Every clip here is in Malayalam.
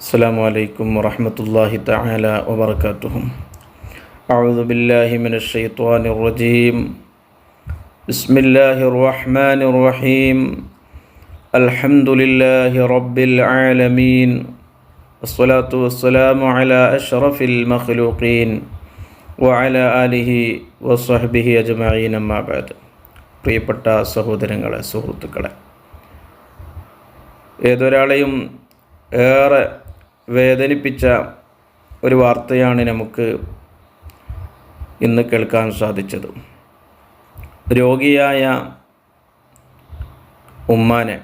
السلام عليكم ورحمة الله تعالى وبركاته أعوذ بالله من الشيطان الرجيم بسم الله الرحمن الرحيم الحمد لله رب العالمين والصلاة والسلام على أشرف المخلوقين وعلى آله وصحبه أجمعين أما بعد പ്രിയപ്പെട്ട സഹോദരങ്ങളെ സുഹൃത്തുക്കളെ ഏതൊരാളെയും ഏറെ വേദനിപ്പിച്ച ഒരു വാർത്തയാണ് നമുക്ക് ഇന്ന് കേൾക്കാൻ സാധിച്ചത്. രോഗിയായ ഉമ്മാനെ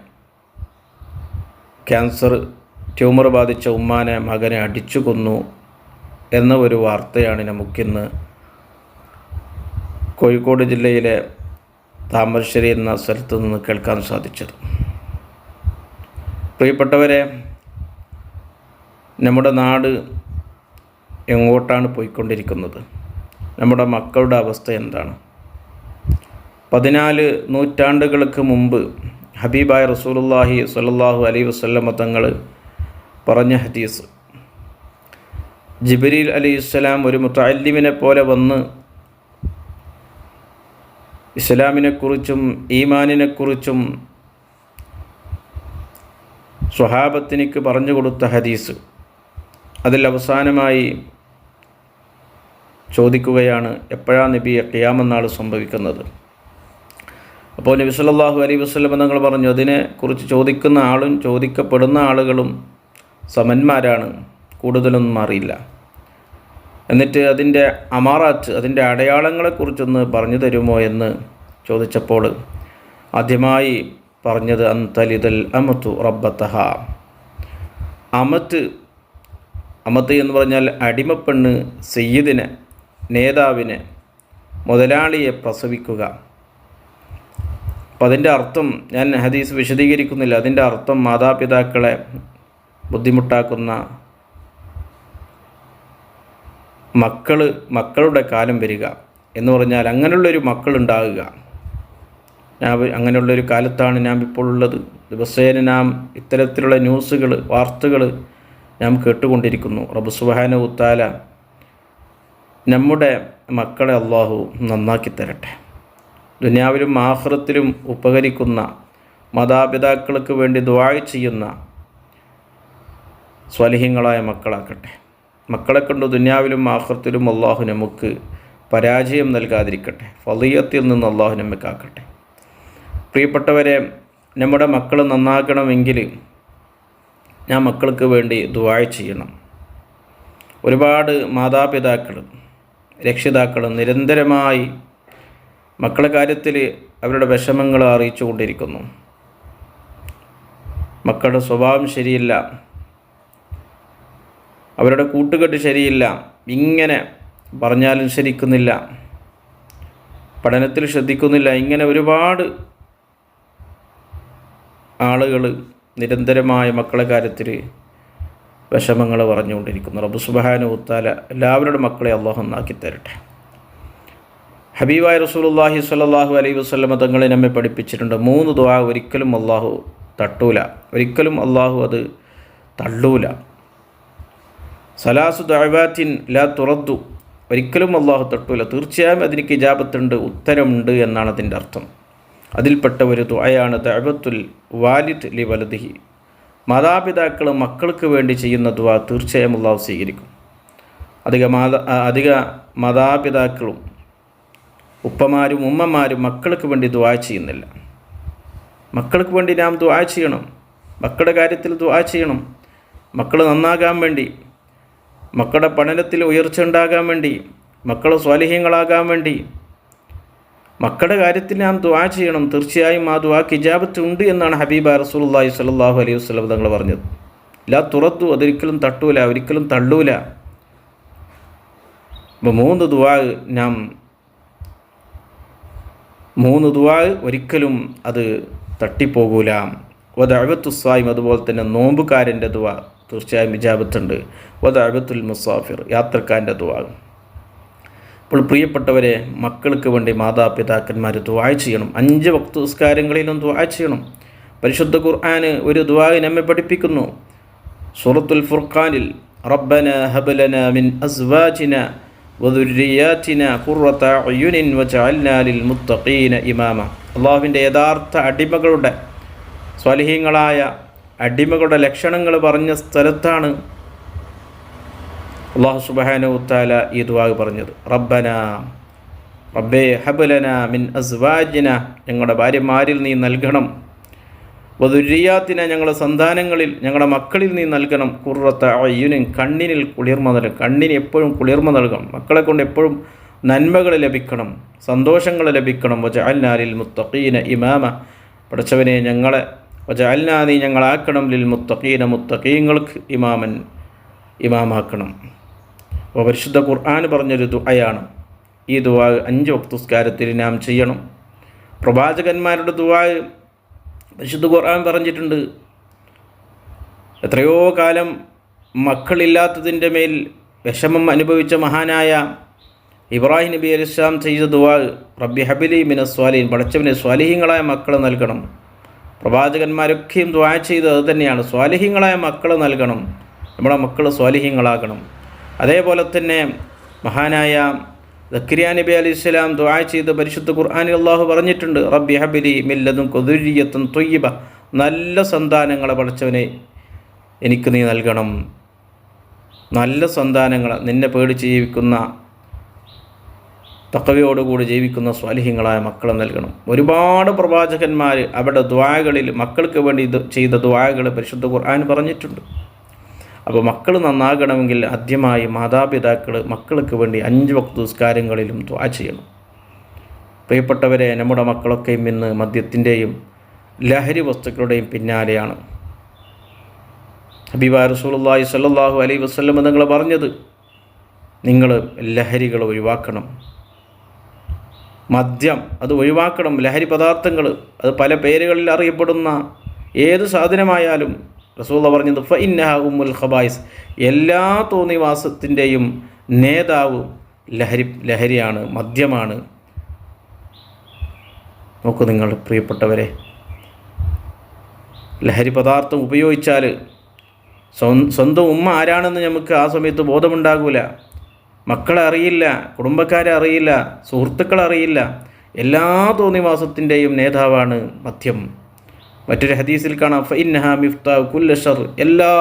ക്യാൻസർ ട്യൂമർ ബാധിച്ച ഉമ്മാനെ മകനെ അടിച്ചു കൊന്നു എന്ന ഒരു വാർത്തയാണ് നമുക്കിന്ന് കോഴിക്കോട് ജില്ലയിലെ താമരശ്ശേരി എന്ന സ്ഥലത്ത് നിന്ന് കേൾക്കാൻ സാധിച്ചത്. പ്രിയപ്പെട്ടവരെ നമ്മുടെ നാട് എങ്ങോട്ടാണ് പോയിക്കൊണ്ടിരിക്കുന്നത്? നമ്മുടെ മക്കളുടെ അവസ്ഥ എന്താണ്? പതിനാല് നൂറ്റാണ്ടുകൾക്ക് മുമ്പ് ഹബീബായ റസൂലുള്ളാഹി സ്വല്ലല്ലാഹു അലൈഹി വസല്ലമ തങ്ങൾ പറഞ്ഞ ഹദീസ് ജിബരീൽ അലി ഇസ്ലാം ഒരു മുത്തല്ലിമിനെ പോലെ വന്ന് ഇസ്ലാമിനെക്കുറിച്ചും ഈമാനിനെക്കുറിച്ചും സ്വഹാബത്തിനിക്ക് പറഞ്ഞു കൊടുത്ത ഹദീസ്. അതിൽ അവസാനമായി ചോദിക്കുകയാണ് എപ്പോഴാണ് നബിയെ ഖിയാമെന്നാൾ സംഭവിക്കുന്നത്? അപ്പോൾ നബി സല്ലല്ലാഹു അലൈഹി വസ്ലം എന്നങ്ങൾ പറഞ്ഞു അതിനെക്കുറിച്ച് ചോദിക്കുന്ന ആളും ചോദിക്കപ്പെടുന്ന ആളുകളും സമന്മാരാണ് കൂടുതലൊന്നും അറിയില്ല എന്നിട്ട് അതിന്റെ അമാറാത്ത് അതിന്റെ അടയാളങ്ങളെക്കുറിച്ചൊന്ന് പറഞ്ഞു തരുമോ എന്ന് ചോദിച്ചപ്പോൾ ആദ്യമായി പറഞ്ഞത് അന്തലിതൽ അമത്തു റബ്ബത്തഹ അമത്ത് അമത്ത് എന്ന് പറഞ്ഞാൽ അടിമപ്പെണ്ണ് സയ്യിദിനെ നേതാവിനെ മുതലാളിയെ പ്രസവിക്കുക. അപ്പം അതിന്റെ അർത്ഥം ഞാൻ ഹദീസ് വിശദീകരിക്കുന്നില്ല. അതിന്റെ അർത്ഥം മാതാപിതാക്കളെ ബുദ്ധിമുട്ടാക്കുന്ന മക്കൾ മക്കളുടെ കാലം വരിക എന്ന് പറഞ്ഞാൽ അങ്ങനെയുള്ളൊരു മക്കളുണ്ടാകുക. ഞാൻ അങ്ങനെയുള്ളൊരു കാലത്താണ് ഞാൻ ഇപ്പോൾ ഉള്ളത്. ദിവസേന നാം ഇത്തരത്തിലുള്ള ന്യൂസുകൾ വാർത്തകൾ നാം കേട്ടുകൊണ്ടിരിക്കുന്നു. റബ്ബ് സുബാന ഉത്താല നമ്മുടെ മക്കളെ അള്ളാഹു നന്നാക്കി തരട്ടെ. ദുനിയാവിലും ആഹ്റത്തിലും ഉപകരിക്കുന്ന മാതാപിതാക്കൾക്ക് വേണ്ടി ദ്വാഴ ചെയ്യുന്ന സ്വലഹ്യങ്ങളായ മക്കളാക്കട്ടെ. മക്കളെ കൊണ്ട് ദുനിയാവിലും ആഹ്റത്തിലും അള്ളാഹു നമുക്ക് പരാജയം നൽകാതിരിക്കട്ടെ. ഫലീയത്തിൽ നിന്ന് അള്ളാഹു നമ്മക്കാക്കട്ടെ. പ്രിയപ്പെട്ടവരെ നമ്മുടെ മക്കൾ നന്നാക്കണമെങ്കിൽ ഞാൻ മക്കൾക്ക് വേണ്ടി ദുബായ് ചെയ്യണം. ഒരുപാട് മാതാപിതാക്കൾ രക്ഷിതാക്കൾ നിരന്തരമായി മക്കളുടെ കാര്യത്തിൽ അവരുടെ വിഷമങ്ങൾ അറിയിച്ചു കൊണ്ടിരിക്കുന്നു. മക്കളുടെ സ്വഭാവം ശരിയില്ല. അവരുടെ കൂട്ടുകെട്ട് ശരിയില്ല. ഇങ്ങനെ പറഞ്ഞാലും ശരിക്കുന്നില്ല. പഠനത്തിൽ ശ്രദ്ധിക്കുന്നില്ല. ഇങ്ങനെ ഒരുപാട് ആളുകൾ നിരന്തരമായ മക്കളെ കാര്യത്തിൽ വിഷമങ്ങൾ പറഞ്ഞുകൊണ്ടിരിക്കുന്നു. റബ്ബു സുബാന ഉത്താല എല്ലാവരുടെ മക്കളെ അള്ളാഹു ഒന്നാക്കി തരട്ടെ. ഹബീബായ റസൂലുള്ളാഹി സ്വല്ലല്ലാഹു അലൈഹി വസല്ലമ തങ്ങളെ നമ്മെ പഠിപ്പിച്ചിട്ടുണ്ട്. മൂന്ന് ദുആ ഒരിക്കലും അള്ളാഹു തട്ടൂല. ഒരിക്കലും അള്ളാഹു അത് തള്ളൂല. സലാസു ദഅവാത്തിൻ ലാ തുറദ്ദു. ഒരിക്കലും അള്ളാഹു തട്ടൂല. തീർച്ചയായും അതിന് ഇജാബത്തുണ്ട് ഉത്തരമുണ്ട് എന്നാണ് അതിന്റെ അർത്ഥം. അതിൽപ്പെട്ട ഒരു ദുആയാണ് ദഅബത്തുൽ വാലിദ് ലി വലദിഹി. മാതാപിതാക്കൾ മക്കൾക്ക് വേണ്ടി ചെയ്യുന്ന ദുആ തീർച്ചയായും അള്ളാഹു സ്വീകരിക്കും. അധിക മാതാ അധിക മാതാപിതാക്കളും ഉപ്പമാരും ഉമ്മമാരും മക്കൾക്ക് വേണ്ടി ദുആ ചെയ്യുന്നില്ല. മക്കൾക്ക് വേണ്ടി നാം ദുആ ചെയ്യണം. മക്കളുടെ കാര്യത്തിൽ ദുആ ചെയ്യണം. മക്കൾ നന്നാകാൻ വേണ്ടി മക്കളുടെ പഠനത്തിൽ ഉയർച്ച ഉണ്ടാകാൻ വേണ്ടി മക്കൾ സ്വാലിഹ്യങ്ങളാകാൻ വേണ്ടി മക്കളുടെ കാര്യത്തിൽ നാം ദുആ ചെയ്യണം. തീർച്ചയായും ആ ദുവാ കിജാബത്ത് ഉണ്ട് എന്നാണ് ഹബീബ റസൂലി സ്വല്ലല്ലാഹു അലൈഹി വസ്ലം തങ്ങൾ പറഞ്ഞത്. ലാ തുറത്തു അതൊരിക്കലും തട്ടൂല ഒരിക്കലും തള്ളൂല. അപ്പോൾ മൂന്ന് ദുവാ നാം മൂന്ന് ദുവാ ഒരിക്കലും അത് തട്ടിപ്പോകൂല. വദഅവത്തുസ്സായും അതുപോലെ തന്നെ നോമ്പുകാരന്റെ ദുആ തീർച്ചയായും വിജാപത്തുണ്ട് വദഅബത്തുൽ മുസാഫിർ യാത്രക്കാരന്റെ ദുആ. അപ്പോൾ പ്രിയപ്പെട്ടവരെ മക്കൾക്ക് വേണ്ടി മാതാപിതാക്കന്മാർ ദുആ ചെയ്യണം. അഞ്ച് വക്തുസ്കാരങ്ങളിലും ദ്വായ ചെയ്യണം. പരിശുദ്ധ ഖുർആാന് ഒരു ദുആ നമ്മെ പഠിപ്പിക്കുന്നു. സൂറത്തുൽ ഫുർഖാനിൽ റബ്ബന ഹബലന മിൻ അസ്വാജിന മുത്തഖീന ഇമാമ. അള്ളാഹുവിന്റെ യഥാർത്ഥ അടിമകളുടെ സ്വലഹീങ്ങളായ അടിമകളുടെ ലക്ഷണങ്ങൾ പറഞ്ഞ സ്ഥലത്താണ് അള്ളാഹു സുബാന ഉത്താല ഈ ദുവാഗ് പറഞ്ഞത്. റബ്ബന റബ്ബേ ഹബലന മിൻ അസ്വാജിന ഞങ്ങളുടെ ഭാര്യമാരിൽ നീ നൽകണം. വധുരിയാത്തിന ഞങ്ങളുടെ സന്താനങ്ങളിൽ ഞങ്ങളുടെ മക്കളിൽ നീ നൽകണം. കുറത്ത അയ്യുനും കണ്ണിനിൽ കുളിർമ നൽകണം. കണ്ണിന് എപ്പോഴും കുളിർമ നൽകണം. മക്കളെ കൊണ്ട് എപ്പോഴും നന്മകൾ ലഭിക്കണം. സന്തോഷങ്ങൾ ലഭിക്കണം. വജ അൽനാലിൽ മുത്തഖീന ഇമാമ. പഠിച്ചവനെ ഞങ്ങളെ വജ അൽനാ നീ ഞങ്ങളാക്കണം. ലിൽ മുത്തഖീന മുത്തഖീങ്ങൾക്ക് ഇമാമൻ ഇമാമാക്കണം. അപ്പോൾ പരിശുദ്ധ ഖുർആൻ പറഞ്ഞൊരു ദുആയാണ്. ഈ ദുആ അഞ്ച് വക്തുസ്കാരത്തിൽ നാം ചെയ്യണം. പ്രവാചകന്മാരുടെ ദുആ പരിശുദ്ധ ഖുർആൻ പറഞ്ഞിട്ടുണ്ട്. എത്രയോ കാലം മക്കളില്ലാത്തതിന്റെ മേൽ വിഷമം അനുഭവിച്ച മഹാനായ ഇബ്രാഹിം നബി അലിസ്ലാം ചെയ്ത ദുവാ റബ്ബി ഹബിലി മിന സ്വാലിൻ പഠിച്ചവന് സ്വാലിഹ്യങ്ങളായ മക്കളെ നൽകണം. പ്രവാചകന്മാരൊക്കെയും ദ്വാ ചെയ്തത് അത് തന്നെയാണ്. സ്വാലിഹ്യങ്ങളായ മക്കളെ നൽകണം. നമ്മുടെ മക്കൾ സ്വാലിഹ്യങ്ങളാകണം അതേപോലെ തന്നെ മഹാനായ ദക്കരിയ നബി അലി ഇസ്ലാം ദുആ ചെയ്ത് പരിശുദ്ധ ഖുർആാനിൽ അള്ളാഹു പറഞ്ഞിട്ടുണ്ട് റബ്ബി ഹബിലി മില്ലതും കൊതുരിയത്തും തൊയ്യബ. നല്ല സന്താനങ്ങളെ പഠിച്ചവനെ എനിക്ക് നീ നൽകണം. നല്ല സന്താനങ്ങൾ നിന്നെ പേടിച്ച് ജീവിക്കുന്ന തക്കവയോടുകൂടി ജീവിക്കുന്ന സ്വാലിഹ്യങ്ങളായ മക്കളെ നൽകണം. ഒരുപാട് പ്രവാചകന്മാർ അവരുടെ ദ്വാകളിൽ മക്കൾക്ക് വേണ്ടി ചെയ്ത ദ്വാകൾ പരിശുദ്ധ ഖുർആൻ പറഞ്ഞിട്ടുണ്ട്. അപ്പോൾ മക്കൾ നന്നാകണമെങ്കിൽ ആദ്യമായി മാതാപിതാക്കൾ മക്കൾക്ക് വേണ്ടി അഞ്ച് വക്ത നിസ്കാരങ്ങളിലും ദ്വാ ചെയ്യണം. പ്രിയപ്പെട്ടവരെ നമ്മുടെ മക്കളൊക്കെയും ഇന്ന് മദ്യത്തിന്റെയും ലഹരി വസ്തുക്കളുടെയും പിന്നാലെയാണ്. ഹബീബ റസൂലുള്ളാഹി സ്വല്ലല്ലാഹു അലൈഹി വസല്ലം നിങ്ങൾ പറഞ്ഞത് നിങ്ങൾ ലഹരികൾ ഒഴിവാക്കണം. മദ്യം അത് ഒഴിവാക്കണം. ലഹരി പദാർത്ഥങ്ങൾ അത് പല പേരുകളിൽ അറിയപ്പെടുന്ന ഏത് സാധനമായാലും റസൂള്ള പറഞ്ഞത് ഫ ഇന്നഹ ഉമ്മുൽ ഖബായിസ്. എല്ലാ തോന്നിവാസത്തിന്റെയും നേതാവ് ലഹരി ലഹരിയാണ് മദ്യമാണ്. നോക്കൂ നിങ്ങൾ പ്രിയപ്പെട്ടവരെ ലഹരി പദാർത്ഥം ഉപയോഗിച്ചാൽ സ്വന്തം ഉമ്മ ആരാണെന്ന് നമുക്ക് ആ സമയത്ത് ബോധമുണ്ടാകില്ല മക്കളെ അറിയില്ല കുടുംബക്കാരെ അറിയില്ല സുഹൃത്തുക്കളെ അറിയില്ല. എല്ലാ തോന്നിവാസത്തിന്റെയും നേതാവാണ് മദ്യം. മറ്റൊരു ഹദീസിൽ കാണാം. ഫൈൻഹ മിഫ്താവ് കുല്ല ഷർ. എല്ലാ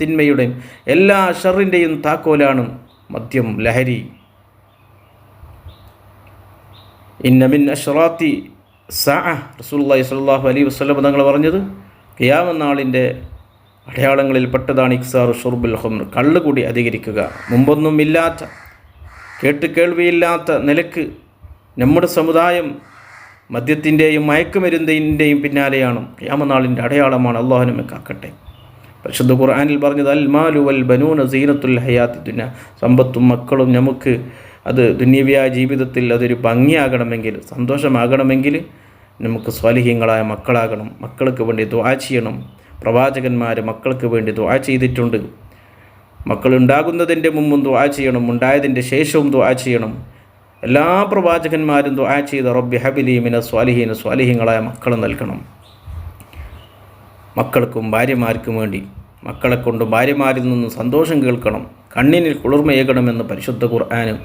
തിന്മയുടെയും എല്ലാ ഷറിന്റെയും താക്കോലാണ് മദ്യം ലഹരി. ഇന്നമിൻ അഷറാത്തി സാ റസൂല്ലാഹി സ്വല്ലല്ലാഹു അലൈഹി വസല്ലം തങ്ങൾ പറഞ്ഞത് ഖിയാമനാളിന്റെ അടയാളങ്ങളിൽ പെട്ടതാണ് ഇക്സാർ ഷുർബുൽ ഹുംർ കള്ളുകൂടി അധികരിക്കുക. മുമ്പൊന്നും ഇല്ലാത്ത കേട്ട് കേൾവിയില്ലാത്ത നിലയ്ക്ക് നമ്മുടെ സമുദായം മദ്യത്തിന്റെയും മയക്കുമരുന്നിന്റെയും പിന്നാലെയാണ് യാമനാളിന്റെ അടയാളമാണ് അള്ളാഹുനുമെ കാക്കട്ടെ. പരിശുദ്ധ ഖുർആാനിൽ പറഞ്ഞത് അൽ മാലു വൽ ബനൂന സീനത്തുൽ ഹയാത്തി ദുന സമ്പത്തും മക്കളും നമുക്ക് അത് ദുന്യവ്യായ ജീവിതത്തിൽ അതൊരു ഭംഗിയാകണമെങ്കിൽ സന്തോഷമാകണമെങ്കിൽ നമുക്ക് സ്വാലിഹ്യങ്ങളായ മക്കളാകണം മക്കൾക്ക് വേണ്ടി ദ്വാ ചെയ്യണം. പ്രവാചകന്മാർ മക്കൾക്ക് വേണ്ടി ദ്വാ ചെയ്തിട്ടുണ്ട്. മക്കളുണ്ടാകുന്നതിന്റെ മുമ്പും ദ്വാ ചെയ്യണം ഉണ്ടായതിന്റെ ശേഷവും ദ്വാ ചെയ്യണം. എല്ലാ പ്രവാചകന്മാരും ദുആ ചെയ്ത റബ്ബി ഹബിലി മിന സ്വാലിഹീന സ്വാലിഹീങ്ങളായ മക്കൾ നൽകണം. മക്കൾക്കും ഭാര്യമാർക്കും വേണ്ടി മക്കളെ കൊണ്ട് ഭാര്യമാരിൽ നിന്ന് സന്തോഷം കേൾക്കണം. കണ്ണിനിൽ കുളിർമയേകണമെന്ന് പരിശുദ്ധ ഖുർആാനും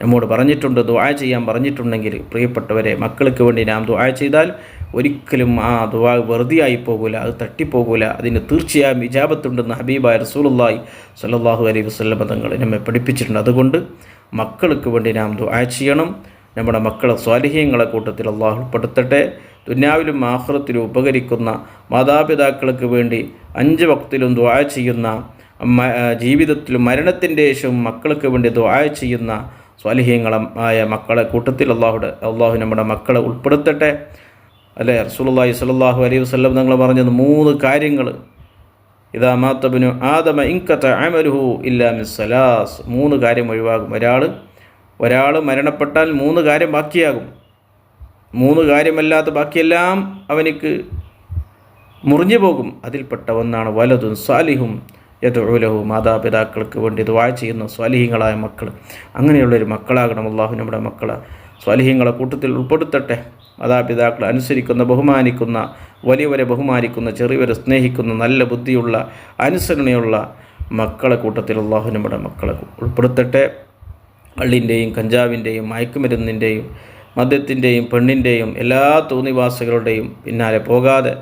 നമ്മോട് പറഞ്ഞിട്ടുണ്ട് ദുആ ചെയ്യാൻ പറഞ്ഞിട്ടുണ്ടെങ്കിൽ പ്രിയപ്പെട്ടവരെ മക്കൾക്ക് വേണ്ടി നാം ദുആ ചെയ്താൽ ഒരിക്കലും ആ ദുആ വെറുതെയായി പോകില്ല അത് തട്ടിപ്പോകില്ല അതിന് തീർച്ചയായും വിജാപത്തുണ്ടെന്ന് ഹബീബായ റസൂലുള്ളാഹി സ്വല്ലല്ലാഹു അലൈഹി വസല്ലം തങ്ങൾ നമ്മെ പഠിപ്പിച്ചിട്ടുണ്ട്. അതുകൊണ്ട് മക്കൾക്ക് വേണ്ടി നാം ദുആ ചെയ്യണം. നമ്മുടെ മക്കളെ സ്വാലിഹ്യങ്ങളെ കൂട്ടത്തിൽ അള്ളാഹു ഉൾപ്പെടുത്തട്ടെ. ദുന്യാവിലും ആഹ്റത്തിലും ഉപകരിക്കുന്ന മാതാപിതാക്കൾക്ക് വേണ്ടി അഞ്ച് വക്തിലും ദുആ ചെയ്യുന്ന ജീവിതത്തിലും മരണത്തിന്റെ ശേഷവും മക്കൾക്ക് വേണ്ടി ദുആ ചെയ്യുന്ന സ്വാലിഹ്യങ്ങളായ മക്കളെ കൂട്ടത്തിൽ അള്ളാഹുടെ അള്ളാഹു നമ്മുടെ മക്കളെ ഉൾപ്പെടുത്തട്ടെ. അല്ലേ? റസൂലുള്ളാഹി സ്വല്ലല്ലാഹു അലൈഹി വസല്ലം നിങ്ങൾ പറഞ്ഞത് മൂന്ന് കാര്യങ്ങൾ. ഇതാ മാത്തബിനു ആദമ ഇൻകത്ത അമരുഹു ഇല്ലാ മിസ്സലാസ് മൂന്ന് കാര്യം ഒഴിവാകും. ഒരാൾ ഒരാൾ മരണപ്പെട്ടാൽ മൂന്ന് കാര്യം ബാക്കിയാകും. മൂന്ന് കാര്യമല്ലാത്ത ബാക്കിയെല്ലാം അവനിക്ക് മുറിഞ്ഞു പോകും. അതിൽപ്പെട്ട ഒന്നാണ് വലതും സ്വാലിഹും യഥോലവും മാതാപിതാക്കൾക്ക് വേണ്ടി ദുവാ ചെയ്യുന്ന സ്വാലിഹ്യങ്ങളായ മക്കൾ അങ്ങനെയുള്ളൊരു മക്കളാകണം അള്ളാഹു നമ്മുടെ മക്കളെ. സ്വാലിഹ്യങ്ങളെ കൂട്ടത്തിൽ ഉൾപ്പെടുത്തട്ടെ. മാതാപിതാക്കളെ അനുസരിക്കുന്ന ബഹുമാനിക്കുന്ന വലിയവരെ ബഹുമാനിക്കുന്ന ചെറിയവരെ സ്നേഹിക്കുന്ന നല്ല ബുദ്ധിയുള്ള അനുസരണയുള്ള മക്കളെ കൂട്ടത്തിൽ അള്ളാഹു നമ്മുടെ മക്കളെ ഉൾപ്പെടുത്തട്ടെ. കള്ളിന്റെയും കഞ്ചാവിന്റെയും മയക്കുമരുന്നിന്റെയും മദ്യത്തിന്റെയും പെണ്ണിന്റെയും എല്ലാ തോന്നിവാസികളുടെയും പിന്നാലെ പോകാതെ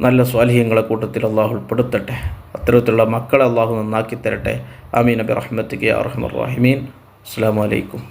നല്ല സ്വാലിഹ്യങ്ങളെ കൂട്ടത്തിൽ അള്ളാഹു ഉൾപ്പെടുത്തട്ടെ. അത്തരത്തിലുള്ള മക്കളെ അള്ളാഹു നന്നാക്കി തരട്ടെ അമീൻ അബി റഹ്മത്തിക്ക് കെ റഹിമീൻ. അസ്സാം വലൈക്കും